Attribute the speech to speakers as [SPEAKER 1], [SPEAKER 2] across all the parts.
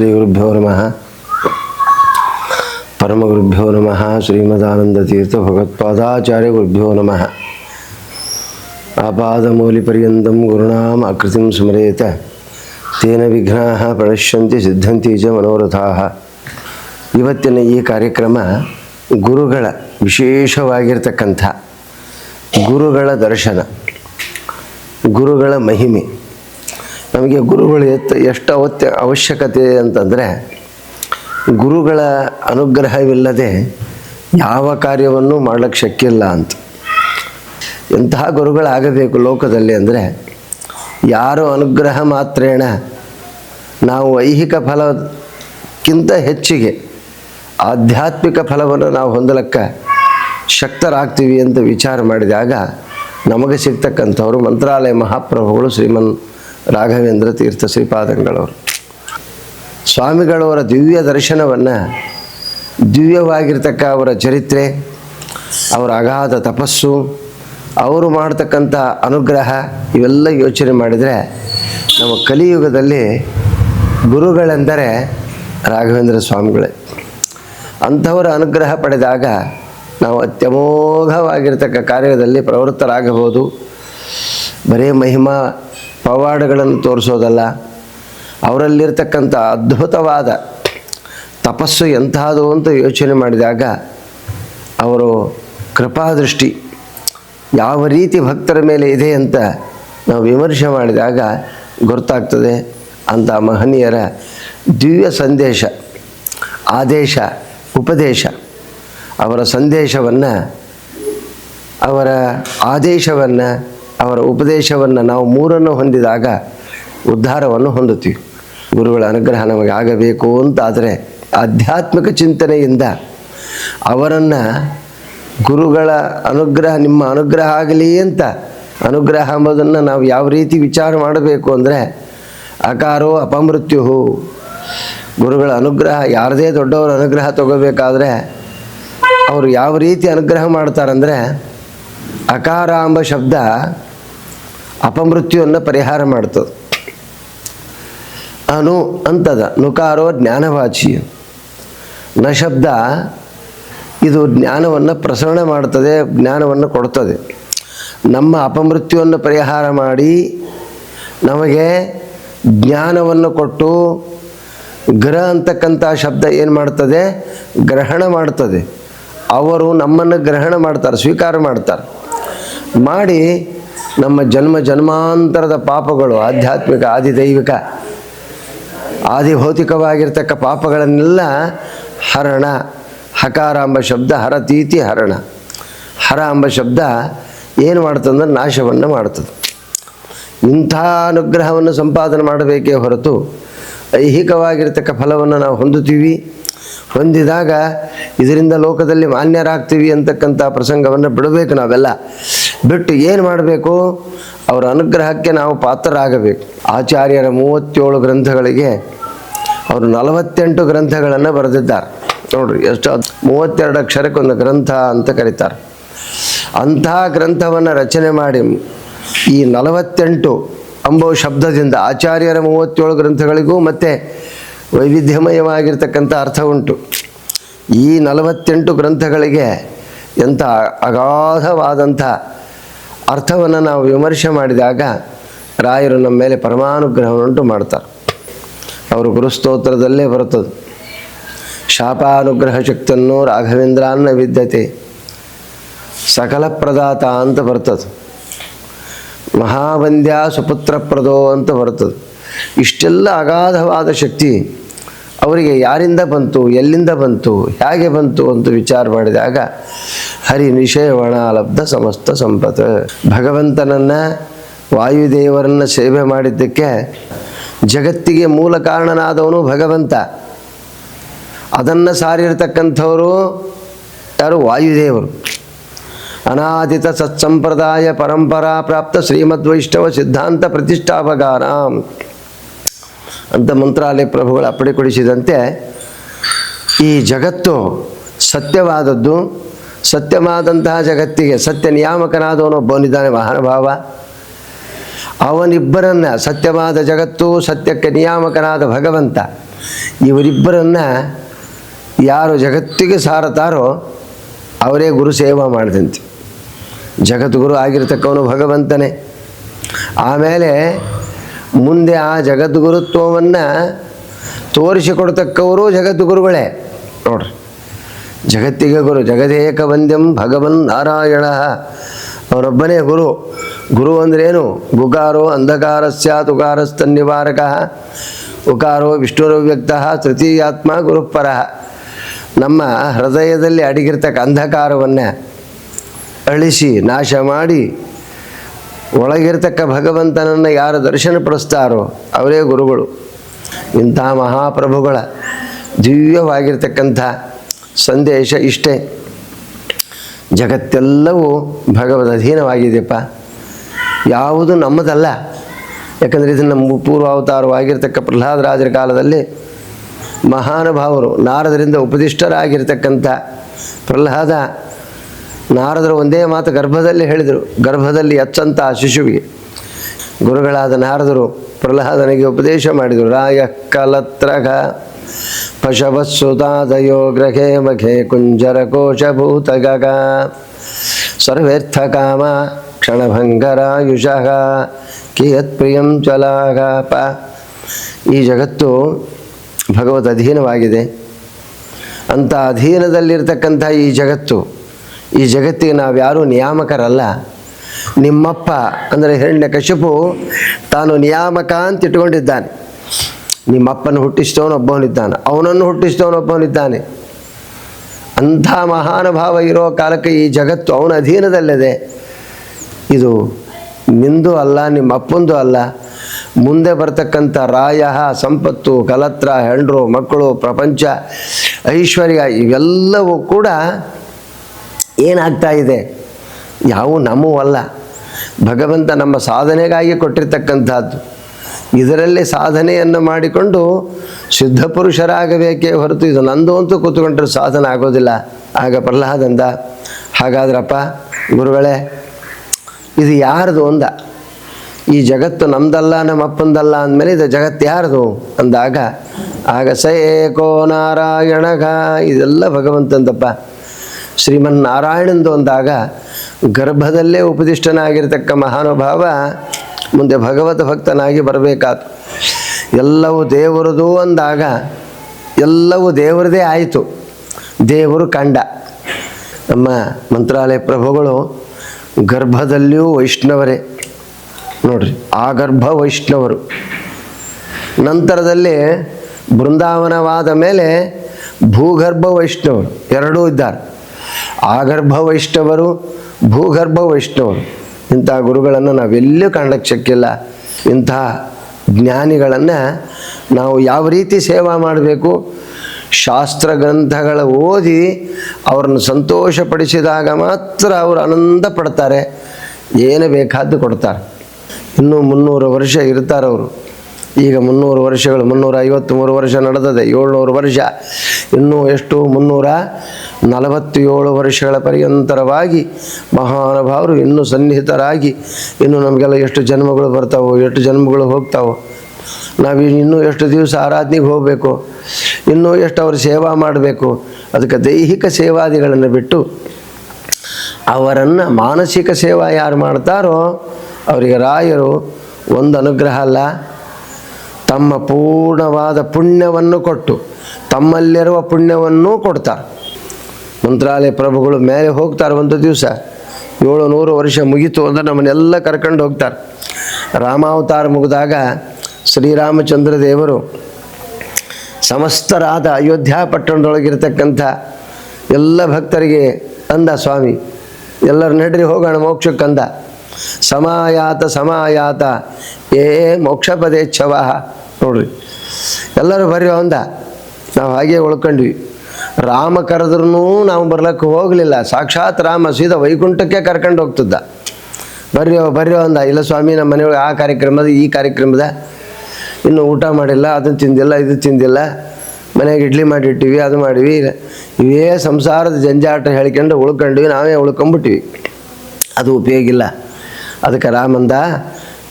[SPEAKER 1] ಶ್ರೀ ಗುರುಭ್ಯೋ ನಮಃ. ಪರಮಗುರುಭ್ಯೋ ನಮಃ. ಶ್ರೀಮದಾನಂದತೀರ್ಥ ಭಗವತ್ಪಾದಾಚಾರ್ಯ ಗುರುಭ್ಯೋ ನಮಃ. ಆಪಾದಮೌಲಿಪರ್ಯಂతం ಗುರುಣಾಂ ಆಕೃತಿ ಸ್ಮರೇತ. ತೇನ ವಿಘ್ನಾ ಪ್ರಣಶ್ಯಂತಿ ಸಿದ್ಧಂತಿ ಚ ಮನೋರಥಾ. ಇವತ್ತಿನ ಈ ಕಾರ್ಯಕ್ರಮ ಗುರುಗಳ ವಿಶೇಷವಾಗಿರ್ತಕ್ಕಂಥ ಗುರುಗಳ ದರ್ಶನ, ಗುರುಗಳ ಮಹಿಮೆ ನಮಗೆ ಗುರುಗಳು ಎತ್ತ ಎಷ್ಟು ಅವತ್ಯ ಅವಶ್ಯಕತೆ ಅಂತಂದರೆ ಗುರುಗಳ ಅನುಗ್ರಹವಿಲ್ಲದೆ ಯಾವ ಕಾರ್ಯವನ್ನು ಮಾಡಲಿಕ್ಕೆ ಶಕ್ಯ ಇಲ್ಲ ಅಂತ. ಎಂತಹ ಗುರುಗಳಾಗಬೇಕು ಲೋಕದಲ್ಲಿ ಅಂದರೆ ಯಾರು ಅನುಗ್ರಹ ಮಾತ್ರೇಣ ನಾವು ಐಹಿಕ ಫಲಕ್ಕಿಂತ ಹೆಚ್ಚಿಗೆ ಆಧ್ಯಾತ್ಮಿಕ ಫಲವನ್ನು ನಾವು ಹೊಂದಲಕ್ಕ ಶಕ್ತರಾಗ್ತೀವಿ ಅಂತ ವಿಚಾರ ಮಾಡಿದಾಗ ನಮಗೆ ಸಿಗ್ತಕ್ಕಂಥವರು ಮಂತ್ರಾಲಯ ಮಹಾಪ್ರಭುಗಳು ಶ್ರೀಮನ್ ರಾಘವೇಂದ್ರ ತೀರ್ಥ ಶ್ರೀಪಾದಂಗಳವರು. ಸ್ವಾಮಿಗಳವರ ದಿವ್ಯ ದರ್ಶನವನ್ನು ದಿವ್ಯವಾಗಿರ್ತಕ್ಕ ಅವರ ಚರಿತ್ರೆ, ಅವರ ಅಗಾಧ ತಪಸ್ಸು, ಅವರು ಮಾಡ್ತಕ್ಕಂಥ ಅನುಗ್ರಹ ಇವೆಲ್ಲ ಯೋಚನೆ ಮಾಡಿದರೆ ನಮ್ಮ ಕಲಿಯುಗದಲ್ಲಿ ಗುರುಗಳೆಂದರೆ ರಾಘವೇಂದ್ರ ಸ್ವಾಮಿಗಳೇ. ಅಂಥವರ ಅನುಗ್ರಹ ಪಡೆದಾಗ ನಾವು ಅತ್ಯಮೋಘವಾಗಿರ್ತಕ್ಕ ಕಾರ್ಯದಲ್ಲಿ ಪ್ರವೃತ್ತರಾಗಬಹುದು. ಬರೀ ಮಹಿಮಾ ಪವಾಡಗಳನ್ನು ತೋರಿಸೋದಲ್ಲ, ಅವರಲ್ಲಿರ್ತಕ್ಕಂಥ ಅದ್ಭುತವಾದ ತಪಸ್ಸು ಎಂಥದ್ದು ಅಂತ ಯೋಚನೆ ಮಾಡಿದಾಗ ಅವರು ಕೃಪಾದೃಷ್ಟಿ ಯಾವ ರೀತಿ ಭಕ್ತರ ಮೇಲೆ ಇದೆ ಅಂತ ನಾವು ವಿಮರ್ಶೆ ಮಾಡಿದಾಗ ಗೊತ್ತಾಗ್ತದೆ ಅಂತ ಮಹನೀಯರ ದಿವ್ಯ ಸಂದೇಶ, ಆದೇಶ, ಉಪದೇಶ. ಅವರ ಸಂದೇಶವನ್ನು, ಅವರ ಆದೇಶವನ್ನು ಅವರ ಉಪದೇಶವನ್ನು ನಾವು ಮೂರನ್ನು ಹೊಂದಿದಾಗ ಉದ್ಧಾರವನ್ನು ಹೊಂದುತ್ತೀವಿ. ಗುರುಗಳ ಅನುಗ್ರಹ ನಮಗೆ ಆಗಬೇಕು ಅಂತಾದರೆ ಆಧ್ಯಾತ್ಮಿಕ ಚಿಂತನೆಯಿಂದ ಅವರನ್ನು ಗುರುಗಳ ಅನುಗ್ರಹ, ನಿಮ್ಮ ಅನುಗ್ರಹ ಆಗಲಿ ಅಂತ ಅನುಗ್ರಹ ಎಂಬುದನ್ನು ನಾವು ಯಾವ ರೀತಿ ವಿಚಾರ ಮಾಡಬೇಕು ಅಂದರೆ ಅಕಾರೋ ಅಪಮೃತ್ಯು ಗುರುಗಳ ಅನುಗ್ರಹ, ಯಾರದೇ ದೊಡ್ಡವರ ಅನುಗ್ರಹ ತಗೋಬೇಕಾದ್ರೆ ಅವರು ಯಾವ ರೀತಿ ಅನುಗ್ರಹ ಮಾಡ್ತಾರಂದರೆ ಅಕಾರ ಎಂಬ ಶಬ್ದ ಅಪಮೃತ್ಯುವನ್ನು ಪರಿಹಾರ ಮಾಡ್ತದೆ. ಅನು ಅಂತದ, ನುಕಾರೋ ಜ್ಞಾನವಾಚಿ ನ ಶಬ್ದ ಇದು ಜ್ಞಾನವನ್ನು ಪ್ರಸರಣ ಮಾಡ್ತದೆ, ಜ್ಞಾನವನ್ನು ಕೊಡ್ತದೆ. ನಮ್ಮ ಅಪಮೃತ್ಯುವನ್ನು ಪರಿಹಾರ ಮಾಡಿ ನಮಗೆ ಜ್ಞಾನವನ್ನು ಕೊಟ್ಟು ಗ್ರಹ ಅಂತಕ್ಕಂಥ ಶಬ್ದ ಏನು ಮಾಡ್ತದೆ, ಗ್ರಹಣ ಮಾಡ್ತದೆ. ಅವರು ನಮ್ಮನ್ನು ಗ್ರಹಣ ಮಾಡ್ತಾರೆ, ಸ್ವೀಕಾರ ಮಾಡ್ತಾರೆ. ಮಾಡಿ ನಮ್ಮ ಜನ್ಮ ಜನ್ಮಾಂತರದ ಪಾಪಗಳು, ಆಧ್ಯಾತ್ಮಿಕ, ಆದಿದೈವಿಕ ಆದಿ ಭೌತಿಕವಾಗಿರ್ತಕ್ಕ ಪಾಪಗಳನ್ನೆಲ್ಲ ಹರಣ ಹಕಾರ ಎಂಬ ಶಬ್ದ, ಹರತೀತಿ ಹರಣ. ಹರ ಎಂಬ ಶಬ್ದ ಏನು ಮಾಡ್ತದಂದ್ರೆ ನಾಶವನ್ನು ಮಾಡ್ತದೆ. ಇಂಥ ಅನುಗ್ರಹವನ್ನು ಸಂಪಾದನೆ ಮಾಡಬೇಕೇ ಹೊರತು ಐಹಿಕವಾಗಿರ್ತಕ್ಕ ಫಲವನ್ನು ನಾವು ಹೊಂದುತ್ತೀವಿ. ಹೊಂದಿದಾಗ ಇದರಿಂದ ಲೋಕದಲ್ಲಿ ಮಾನ್ಯರಾಗ್ತೀವಿ ಅಂತಕ್ಕಂಥ ಪ್ರಸಂಗವನ್ನು ಬಿಡಬೇಕು ನಾವೆಲ್ಲ. ಬಿಟ್ಟು ಏನು ಮಾಡಬೇಕು? ಅವರ ಅನುಗ್ರಹಕ್ಕೆ ನಾವು ಪಾತ್ರರಾಗಬೇಕು. ಆಚಾರ್ಯರ ಮೂವತ್ತೇಳು ಗ್ರಂಥಗಳಿಗೆ ಅವರು ನಲವತ್ತೆಂಟು ಗ್ರಂಥಗಳನ್ನು ಬರೆದಿದ್ದಾರೆ. ನೋಡ್ರಿ, ಎಷ್ಟು ಮೂವತ್ತೆರಡು ಅಕ್ಷರಕ್ಕೊಂದು ಗ್ರಂಥ ಅಂತ ಕರೀತಾರೆ. ಅಂತಹ ಗ್ರಂಥವನ್ನು ರಚನೆ ಮಾಡಿ ಈ ನಲವತ್ತೆಂಟು ಅಂಬೋ ಶಬ್ದದಿಂದ ಆಚಾರ್ಯರ ಮೂವತ್ತೇಳು ಗ್ರಂಥಗಳಿಗೂ ಮತ್ತು ವೈವಿಧ್ಯಮಯವಾಗಿರ್ತಕ್ಕಂಥ ಅರ್ಥ ಉಂಟು. ಈ ನಲವತ್ತೆಂಟು ಗ್ರಂಥಗಳಿಗೆ ಎಂಥ ಅಗಾಧವಾದಂಥ ಅರ್ಥವನ್ನು ನಾವು ವಿಮರ್ಶೆ ಮಾಡಿದಾಗ ರಾಯರು ನಮ್ಮ ಮೇಲೆ ಪರಮಾನುಗ್ರಹವನ್ನುಂಟು ಮಾಡ್ತಾರೆ. ಅವರು ಗುರುಸ್ತೋತ್ರದಲ್ಲೇ ಬರುತ್ತದೆ. ಶಾಪಾನುಗ್ರಹ ಶಕ್ತನ್ನು ರಾಘವೇಂದ್ರಾನ್ನ ವಿದ್ಯತೆ ಸಕಲ ಪ್ರದಾತ ಅಂತ ಬರ್ತದೆ. ಮಹಾವಂದ್ಯ ಸುಪುತ್ರ ಪ್ರದೋ ಅಂತ ಬರ್ತದೆ. ಇಷ್ಟೆಲ್ಲ ಅಗಾಧವಾದ ಶಕ್ತಿ ಅವರಿಗೆ ಯಾರಿಂದ ಬಂತು, ಎಲ್ಲಿಂದ ಬಂತು, ಹೇಗೆ ಬಂತು ಅಂತ ವಿಚಾರ ಮಾಡಿದಾಗ, ಹರಿ ನಿಷೇವಣ ಲಬ್ಧ ಸಮಸ್ತ ಸಂಪತ್ ಭಗವಂತನನ್ನು, ವಾಯುದೇವರನ್ನು ಸೇವೆ ಮಾಡಿದ್ದಕ್ಕೆ ಜಗತ್ತಿಗೆ ಮೂಲ ಕಾರಣನಾದವನು ಭಗವಂತ. ಅದನ್ನು ಸಾರಿರ್ತಕ್ಕಂಥವರು ಯಾರು? ವಾಯುದೇವರು. ಅನಾದಿತ ಸತ್ಸಂಪ್ರದಾಯ ಪರಂಪರಾ ಪ್ರಾಪ್ತ ಶ್ರೀಮದ್ವೈಷ್ಣವ ಸಿದ್ಧಾಂತ ಪ್ರತಿಷ್ಠಾಪಗಾರ. ಅಂತ ಮಂತ್ರಾಲಯ ಪ್ರಭುಗಳು ಅಪ್ಪಡಿಕೊಡಿಸಿದಂತೆ ಈ ಜಗತ್ತು ಸತ್ಯವಾದದ್ದು. ಸತ್ಯವಾದಂತಹ ಜಗತ್ತಿಗೆ ಸತ್ಯ ನಿಯಾಮಕನಾದವನು ಒಬ್ಬನಿದ್ದಾನೆ ಮಹಾನುಭಾವ. ಅವನಿಬ್ಬರನ್ನ ಸತ್ಯವಾದ ಜಗತ್ತು, ಸತ್ಯಕ್ಕೆ ನಿಯಾಮಕನಾದ ಭಗವಂತ, ಇವರಿಬ್ಬರನ್ನು ಯಾರು ಜಗತ್ತಿಗೆ ಸಾರತಾರೋ ಅವರೇ ಗುರು ಸೇವಾ ಮಾಡಿದಂತೆ. ಜಗದ್ಗುರು ಆಗಿರತಕ್ಕವನು ಭಗವಂತನೇ. ಆಮೇಲೆ ಮುಂದೆ ಆ ಜಗದ್ಗುರುತ್ವವನ್ನು ತೋರಿಸಿಕೊಡ್ತಕ್ಕವರು ಜಗದ್ಗುರುಗಳೇ. ನೋಡ್ರಿ. ಜಗತ್ತಿಗೆ ಗುರು, ಜಗದೇಕ ವಂದ್ಯಂ ಭಗವನ್ ನಾರಾಯಣ. ಅವರೊಬ್ಬನೇ ಗುರು. ಗುರು ಅಂದ್ರೇನು? ಗುಕಾರೋ ಅಂಧಕಾರ ಸ್ಯಾತ್ ಉಕಾರಸ್ತನ್ನಿವಾರಕ ಉಕಾರೋ ವಿಷ್ಣುರವ್ಯಕ್ತ ತೃತೀಯಾತ್ಮ ಗುರುಪರ. ನಮ್ಮ ಹೃದಯದಲ್ಲಿ ಅಡಗಿರ್ತಕ್ಕ ಅಂಧಕಾರವನ್ನು ಅಳಿಸಿ ನಾಶ ಮಾಡಿ ಒಳಗಿರ್ತಕ್ಕ ಭಗವಂತನನ್ನು ಯಾರು ದರ್ಶನ ಪಡಿಸ್ತಾರೋ ಅವರೇ ಗುರುಗಳು. ಇಂಥ ಮಹಾಪ್ರಭುಗಳ ದಿವ್ಯವಾಗಿರ್ತಕ್ಕಂಥ ಸಂದೇಶ ಇಷ್ಟೇ. ಜಗತ್ತೆಲ್ಲವೂ ಭಗವದ್ ಅಧೀನವಾಗಿದೆಯಪ್ಪ ಯಾವುದು ನಮ್ಮದಲ್ಲ. ಯಾಕಂದರೆ ಇದು ನಮ್ಮ ಪೂರ್ವಾವತಾರವಾಗಿರ್ತಕ್ಕ ಪ್ರಹ್ಲಾದರಾಜರ ಕಾಲದಲ್ಲಿ ಮಹಾನುಭಾವರು ನಾರದರಿಂದ ಉಪದಿಷ್ಟರಾಗಿರ್ತಕ್ಕಂಥ ಪ್ರಹ್ಲಾದ ನಾರದರು ಒಂದೇ ಮಾತು ಗರ್ಭದಲ್ಲಿ ಹೇಳಿದರು, ಗರ್ಭದಲ್ಲಿ ಅಚ್ಚಂತ ಶಿಶುವಿಗೆ. ಗುರುಗಳಾದ ನಾರದರು ಪ್ರಹ್ಲಾದನಿಗೆ ಉಪದೇಶ ಮಾಡಿದರು, ರಾಯ ಕಲತ್ರಗ ಪಶವತ್ಸುತಾದಯೋ ಗ್ರಹೇ ಮಘೇ ಕುಂಜರ ಕೋಶಭೂತಗಗ. ಸರ್ವೇರ್ಥ ಕಾಮ ಕ್ಷಣಭಂಗರಾಯುಷಃ ಕಿಯತ್ ಪ್ರಿಯಂ ಚಲಾಗಪ ಈ ಜಗತ್ತು ಭಗವದ್ ಅಧೀನವಾಗಿದೆ. ಅಂಥ ಅಧೀನದಲ್ಲಿರ್ತಕ್ಕಂಥ ಈ ಜಗತ್ತು ಈ ಜಗತ್ತಿಗೆ ನಾವ್ಯಾರೂ ನಿಯಾಮಕರಲ್ಲ. ನಿಮ್ಮಪ್ಪ ಅಂದರೆ ಹಿರಣ್ಯ ಕಶಿಪು ತಾನು ನಿಯಾಮಕ ಅಂತ ಇಟ್ಕೊಂಡಿದ್ದಾನೆ ನಿಮ್ಮಪ್ಪನ ಹುಟ್ಟಿಸಿದವನೊಬ್ಬವನಿದ್ದಾನೆ ಅವನನ್ನು ಹುಟ್ಟಿಸಿದವನೊಬ್ಬವನಿದ್ದಾನೆ ಅಂಥ ಮಹಾನುಭಾವ ಇರೋ ಕಾಲಕ್ಕೆ ಈ ಜಗತ್ತು ಅವನ ಅಧೀನದಲ್ಲಿದೆ. ಇದು ನಿಂದು ಅಲ್ಲ ನಿಮ್ಮ ಅಪ್ಪಂದು ಅಲ್ಲ. ಮುಂದೆ ಬರ್ತಕ್ಕಂಥ ರಾಯ, ಸಂಪತ್ತು, ಕಲತ್ರ, ಹೆಂಡ್ರು, ಮಕ್ಕಳು, ಪ್ರಪಂಚ, ಐಶ್ವರ್ಯ ಇವೆಲ್ಲವೂ ಕೂಡ ಏನಾಗ್ತಾ ಇದೆ? ಯಾವು ಅಲ್ಲ. ಭಗವಂತ ನಮ್ಮ ಸಾಧನೆಗಾಗಿ ಕೊಟ್ಟಿರ್ತಕ್ಕಂಥದ್ದು. ಇದರಲ್ಲಿ ಸಾಧನೆಯನ್ನು ಮಾಡಿಕೊಂಡು ಸಿದ್ಧ ಪುರುಷರಾಗಬೇಕೇ ಹೊರತು ಇದು ನಂದು ಅಂತೂ ಕೂತ್ಕೊಂಡ್ರೆ ಸಾಧನೆ ಆಗೋದಿಲ್ಲ. ಆಗ ಪ್ರಹ್ಲಾದಂದ, ಹಾಗಾದ್ರಪ್ಪ ಗುರುಗಳೇ, ಇದು ಯಾರದು ಅಂದ ಈ ಜಗತ್ತು ನಮ್ದಲ್ಲ ನಮ್ಮ ಅಪ್ಪಂದಲ್ಲ ಅಂದಮೇಲೆ ಇದು ಜಗತ್ತು ಯಾರದು? ಅಂದಾಗ, ಆಗ ಸ ಏಕೋ ನಾರಾಯಣಗ, ಇದೆಲ್ಲ ಭಗವಂತಂದಪ್ಪ. ಶ್ರೀಮನ್ನಾರಾಯಣಂದು ಅಂದಾಗ ಗರ್ಭದಲ್ಲೇ ಉಪದಿಷ್ಟನಾಗಿರ್ತಕ್ಕ ಮಹಾನುಭಾವ ಮುಂದೆ ಭಗವತ ಭಕ್ತನಾಗಿ ಬರಬೇಕಾತು. ಎಲ್ಲವೂ ದೇವರದು ಅಂದಾಗ ಎಲ್ಲವೂ ದೇವರದೇ ಆಯಿತು. ದೇವರು ಕಂಡ. ನಮ್ಮ ಮಂತ್ರಾಲಯ ಪ್ರಭುಗಳು ಗರ್ಭದಲ್ಲಿಯೂ ವೈಷ್ಣವರೇ. ನೋಡ್ರಿ, ಆ ಗರ್ಭ ವೈಷ್ಣವರು. ನಂತರದಲ್ಲಿ ಬೃಂದಾವನವಾದ ಮೇಲೆ ಭೂಗರ್ಭ ವೈಷ್ಣವರು ಎರಡೂ ಇದ್ದಾರೆ. ಆಗರ್ಭ ವೈಷ್ಣವರು ಭೂಗರ್ಭ ವೈಷ್ಣವರು ಇಂಥ ಗುರುಗಳನ್ನು ನಾವೆಲ್ಲೂ ಕಾಣಕ್ಕೆ ಶಕ್ಕಿಲ್ಲ ಇಂಥ ಜ್ಞಾನಿಗಳನ್ನು ನಾವು ಯಾವ ರೀತಿ ಸೇವಾ ಮಾಡಬೇಕು? ಶಾಸ್ತ್ರ ಗ್ರಂಥಗಳ ಓದಿ ಅವರನ್ನು ಸಂತೋಷಪಡಿಸಿದಾಗ ಮಾತ್ರ ಅವರು ಆನಂದ ಪಡ್ತಾರೆ. ಏನು ಬೇಕಾದ್ದು ಕೊಡ್ತಾರೆ. ಇನ್ನೂ ಮುನ್ನೂರು ವರ್ಷ ಇರ್ತಾರೆ ಅವರು. ಈಗ ಮುನ್ನೂರು ವರ್ಷಗಳು ಮುನ್ನೂರ ಐವತ್ತ್ಮೂರು ವರ್ಷ ನಡೆದದೆ, ಏಳ್ನೂರು ವರ್ಷ. ಇನ್ನೂ ಎಷ್ಟು? ಮುನ್ನೂರ ನಲವತ್ತೇಳು ವರ್ಷಗಳ ಪರ್ಯಂತರವಾಗಿ ಮಹಾನುಭಾವರು ಇನ್ನೂ ಸನ್ನಿಹಿತರಾಗಿ ಇನ್ನು ನಮಗೆಲ್ಲ ಎಷ್ಟು ಜನ್ಮಗಳು ಬರ್ತಾವೋ, ಎಷ್ಟು ಜನ್ಮಗಳು ಹೋಗ್ತಾವೋ. ನಾವು ಇನ್ನೂ ಎಷ್ಟು ದಿವಸ ಆರಾಧನೆಗೆ ಹೋಗಬೇಕು, ಇನ್ನೂ ಎಷ್ಟು ಅವರು ಸೇವಾ ಮಾಡಬೇಕು, ಅದಕ್ಕೆ ದೈಹಿಕ ಸೇವಾದಿಗಳನ್ನು ಬಿಟ್ಟು ಅವರನ್ನು ಮಾನಸಿಕ ಸೇವಾ ಯಾರು ಮಾಡ್ತಾರೋ, ಅವರಿಗೆ ರಾಯರು ಒಂದು ಅನುಗ್ರಹ ಅಲ್ಲ ತಮ್ಮ ಪೂರ್ಣವಾದ ಪುಣ್ಯವನ್ನು ಕೊಟ್ಟು ತಮ್ಮಲ್ಲಿರುವ ಪುಣ್ಯವನ್ನೂ ಕೊಡ್ತಾರೆ. ಮಂತ್ರಾಲಯ ಪ್ರಭುಗಳು ಮೇಲೆ ಹೋಗ್ತಾರೆ ಒಂದು ದಿವಸ. ಏಳು ನೂರು ವರ್ಷ ಮುಗೀತು ಅಂದರೆ ನಮ್ಮನ್ನೆಲ್ಲ ಕರ್ಕೊಂಡು ಹೋಗ್ತಾರೆ. ರಾಮಾವತಾರ ಮುಗಿದಾಗ ಶ್ರೀರಾಮಚಂದ್ರ ದೇವರು ಸಮಸ್ತರಾದ ಅಯೋಧ್ಯ ಪಟ್ಟಣದೊಳಗಿರ್ತಕ್ಕಂಥ ಎಲ್ಲ ಭಕ್ತರಿಗೆ ಅಂದ, ಸ್ವಾಮಿ, ಎಲ್ಲರ ನಡ್ರಿ ಹೋಗೋಣ ಮೋಕ್ಷಕ್ಕಂದ. ಸಮಾಯಾತ ಸಮಾಯಾತ, ಏ ಮೋಕ್ಷ ನೋಡ್ರಿ ಎಲ್ಲರೂ ಬರ್ರಿ ಅಂದ ನಾವು ಹಾಗೆ ಉಳ್ಕೊಂಡ್ವಿ. ರಾಮ ಕರೆದ್ರೂ ನಾವು ಬರ್ಲಕ್ಕೆ ಹೋಗಲಿಲ್ಲ. ಸಾಕ್ಷಾತ್ ರಾಮ ಸೀದಾ ವೈಕುಂಠಕ್ಕೆ ಕರ್ಕೊಂಡು ಹೋಗ್ತಿದ್ದ. ಬರ್ರಿ ಬರ್ರಿ ಅಂದ ಇಲ್ಲ ಸ್ವಾಮಿ, ನಮ್ಮ ಮನೆಯೊಳಗೆ ಆ ಕಾರ್ಯಕ್ರಮದ, ಈ ಕಾರ್ಯಕ್ರಮದ. ಇನ್ನು ಊಟ ಮಾಡಿಲ್ಲ, ಅದನ್ನು ತಿಂದಿಲ್ಲ, ಇದು ತಿಂದಿಲ್ಲ. ಮನೆಗೆ ಇಡ್ಲಿ ಮಾಡಿಟ್ಟಿವಿ, ಅದು ಮಾಡಿವಿ. ಇವೇ ಸಂಸಾರದ ಜಂಜಾಟ ಹೇಳ್ಕೊಂಡು ಉಳ್ಕೊಂಡ್ವಿ. ನಾವೇ ಉಳ್ಕೊಂಬಿಟ್ವಿ. ಅದು ಉಪಯೋಗ ಇಲ್ಲ. ಅದಕ್ಕೆ ರಾಮಂದ,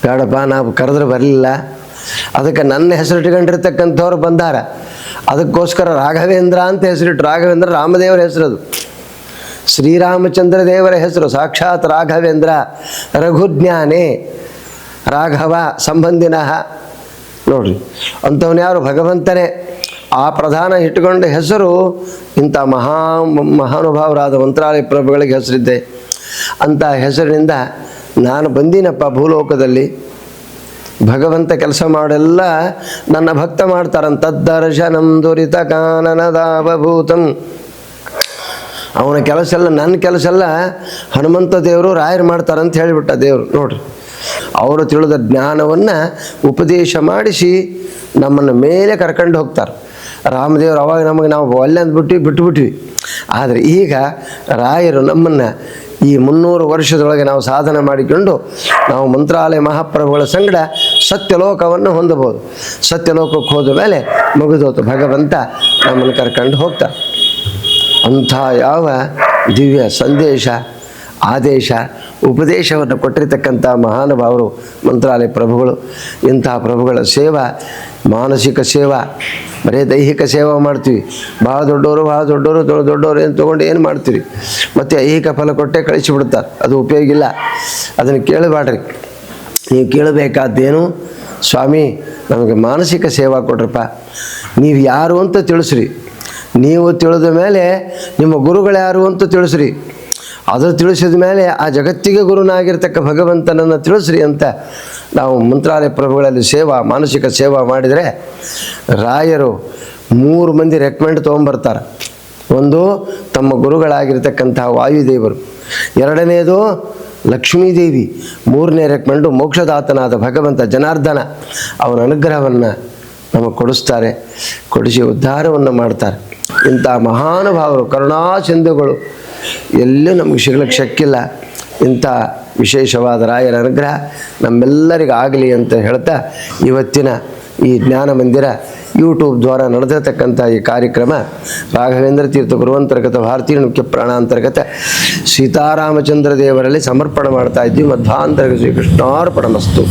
[SPEAKER 1] ಬೇಡಪ್ಪ, ನಾವು ಕರೆದ್ರೆ ಬರಲಿಲ್ಲ. ಅದಕ್ಕೆ ನನ್ನ ಹೆಸರು ಇಟ್ಕೊಂಡಿರ್ತಕ್ಕಂಥವ್ರು ಬಂದಾರ. ಅದಕ್ಕೋಸ್ಕರ ರಾಘವೇಂದ್ರ ಅಂತ ಹೆಸರಿಟ್ಟು ರಾಘವೇಂದ್ರ ರಾಮದೇವರ ಹೆಸರದು ಶ್ರೀರಾಮಚಂದ್ರ ದೇವರ ಹೆಸರು. ಸಾಕ್ಷಾತ್ ರಾಘವೇಂದ್ರ. ರಘುಜ್ಞಾನೇ. ರಾಘವ ಸಂಬಂಧಿನ. ನೋಡ್ರಿ, ಅಂಥವನು ಯಾರು? ಭಗವಂತನೇ. ಆ ಪ್ರಧಾನ ಇಟ್ಟುಕೊಂಡ ಹೆಸರು ಇಂಥ ಮಹಾ ಮಹಾನುಭಾವರಾದ ಮಂತ್ರಾಲಯ ಪ್ರಭುಗಳಿಗೆ ಹೆಸರಿದ್ದೆ. ಅಂತ ಹೆಸರಿನಿಂದ ನಾನು ಬಂದೀನಪ್ಪ ಭೂಲೋಕದಲ್ಲಿ. ಭಗವಂತ ಕೆಲಸ ಮಾಡೆಲ್ಲ ನನ್ನ ಭಕ್ತ ಮಾಡ್ತಾರಂತ ತದ್ದರ್ಶನಂ ದುರಿತ ಕಾನನದಾವಭೂತಂ ಅವನ ಕೆಲಸ ಎಲ್ಲ ನನ್ನ ಕೆಲಸ ಎಲ್ಲ ಹನುಮಂತ ದೇವರು ರಾಯರು ಮಾಡ್ತಾರಂತ ಹೇಳಿಬಿಟ್ಟ ದೇವರು, ನೋಡ್ರಿ. ಅವರು ತಿಳಿದ ಜ್ಞಾನವನ್ನು ಉಪದೇಶ ಮಾಡಿಸಿ ನಮ್ಮನ್ನು ಮೇಲೆ ಕರ್ಕೊಂಡು ಹೋಗ್ತಾರೆ. ರಾಮದೇವರು ಅವಾಗ ನಮಗೆ ನಾವು ಒಲ್ಲೆ ಅಂದ್ಬಿಟ್ಟು ಬಿಟ್ಬಿಟ್ವಿ. ಆದರೆ ಈಗ ರಾಯರು ನಮ್ಮನ್ನು ಈ ಮುನ್ನೂರು ವರ್ಷದೊಳಗೆ ನಾವು ಸಾಧನೆ ಮಾಡಿಕೊಂಡು ನಾವು ಮಂತ್ರಾಲಯ ಮಹಾಪ್ರಭುಗಳ ಸಂಗಡ ಸತ್ಯಲೋಕವನ್ನು ಹೊಂದಬಹುದು. ಸತ್ಯಲೋಕಕ್ಕೆ ಹೋದ ಮೇಲೆ ಮುಗಿದೋತು ಭಗವಂತ ನಮ್ಮನ್ನು ಕರ್ಕೊಂಡು ಹೋಗ್ತಾರೆ ಅಂಥ ಯಾವ ದಿವ್ಯ ಸಂದೇಶ ಆದೇಶ, ಉಪದೇಶವನ್ನು ಕೊಟ್ಟಿರ್ತಕ್ಕಂಥ ಮಹಾನುಭಾವರು, ಮಂತ್ರಾಲಯ ಪ್ರಭುಗಳು, ಇಂತಹ ಪ್ರಭುಗಳ ಸೇವಾ, ಮಾನಸಿಕ ಸೇವಾ, ಬರೀ ದೈಹಿಕ ಸೇವಾ ಮಾಡ್ತೀವಿ. ಭಾಳ ದೊಡ್ಡವರು ಭಾಳ ದೊಡ್ಡವರು ದೊಡ್ಡ ದೊಡ್ಡವರು ಏನು ತೊಗೊಂಡು ಏನು ಮಾಡ್ತೀರಿ? ಮತ್ತು ಐಹಿಕ ಫಲ ಕೊಟ್ಟೆ ಕಳಿಸಿಬಿಡ್ತಾರೆ ಅದು ಉಪಯೋಗ ಇಲ್ಲ. ಅದನ್ನು ಕೇಳಬೇಡ್ರಿ. ನೀವು ಕೇಳಬೇಕಾದ್ದೇನು, ಸ್ವಾಮಿ, ನಮಗೆ ಮಾನಸಿಕ ಸೇವಾ ಕೊಡ್ರಪ್ಪ. ನೀವು ಯಾರು ಅಂತ ತಿಳಿಸ್ರಿ. ನೀವು ತಿಳಿದ ಮೇಲೆ ನಿಮ್ಮ ಗುರುಗಳು ಯಾರು ಅಂತ ತಿಳಿಸ್ರಿ. ಅದು ತಿಳಿಸಿದ ಮೇಲೆ ಆ ಜಗತ್ತಿಗೆ ಗುರುನಾಗಿರ್ತಕ್ಕ ಭಗವಂತನನ್ನು ತಿಳಿಸ್ರಿ ಅಂತ ನಾವು ಮಂತ್ರಾಲಯ ಪ್ರಭುಗಳಲ್ಲಿ ಸೇವಾ, ಮಾನಸಿಕ ಸೇವಾ ಮಾಡಿದರೆ ರಾಯರು ಮೂರು ಮಂದಿ ರೆಕಮೆಂಡ್ ತೊಗೊಂಬರ್ತಾರೆ. ಒಂದು ತಮ್ಮ ಗುರುಗಳಾಗಿರ್ತಕ್ಕಂತಹ ವಾಯುದೇವರು. ಎರಡನೇದು ಲಕ್ಷ್ಮೀದೇವಿ. ಮೂರನೇ ರೆಕಮೆಂಡು ಮೋಕ್ಷದಾತನಾದ ಭಗವಂತ ಜನಾರ್ದನ. ಅವನ ಅನುಗ್ರಹವನ್ನು ನಮಗೆ ಕೊಡಿಸ್ತಾರೆ, ಕೊಡಿಸಿ ಉದ್ಧಾರವನ್ನು ಮಾಡ್ತಾರೆ. ಇಂಥ ಮಹಾನುಭಾವರು, ಕರುಣಾಸಿಂಧುಗಳು, ಎಲ್ಲೂ ನಮಗೆ ಸಿಗ್ಲಿಕ್ಕೆ ಶಕ್ಕಿಲ್ಲ ಇಂಥ ವಿಶೇಷವಾದ ರಾಯರ ಅನುಗ್ರಹ ನಮ್ಮೆಲ್ಲರಿಗಾಗಲಿ ಅಂತ ಹೇಳ್ತಾ ಇವತ್ತಿನ ಈ ಜ್ಞಾನ ಮಂದಿರ ಯೂಟ್ಯೂಬ್ ದ್ವಾರ ನಡೆದಿರತಕ್ಕಂಥ ಈ ಕಾರ್ಯಕ್ರಮ ರಾಘವೇಂದ್ರ ತೀರ್ಥ ಗುರುವಂತರ್ಗತ, ಭಾರತೀಯ ಮುಖ್ಯ ಪ್ರಾಣಾಂತರ್ಗತ ಸೀತಾರಾಮಚಂದ್ರ ದೇವರಲ್ಲಿ ಸಮರ್ಪಣೆ ಮಾಡ್ತಾ ಇದ್ವಿ ಮಧ್ವಾಂತರ್ಗತ ಶ್ರೀಕೃಷ್ಣಾರ್ಪಣಮಸ್ತು.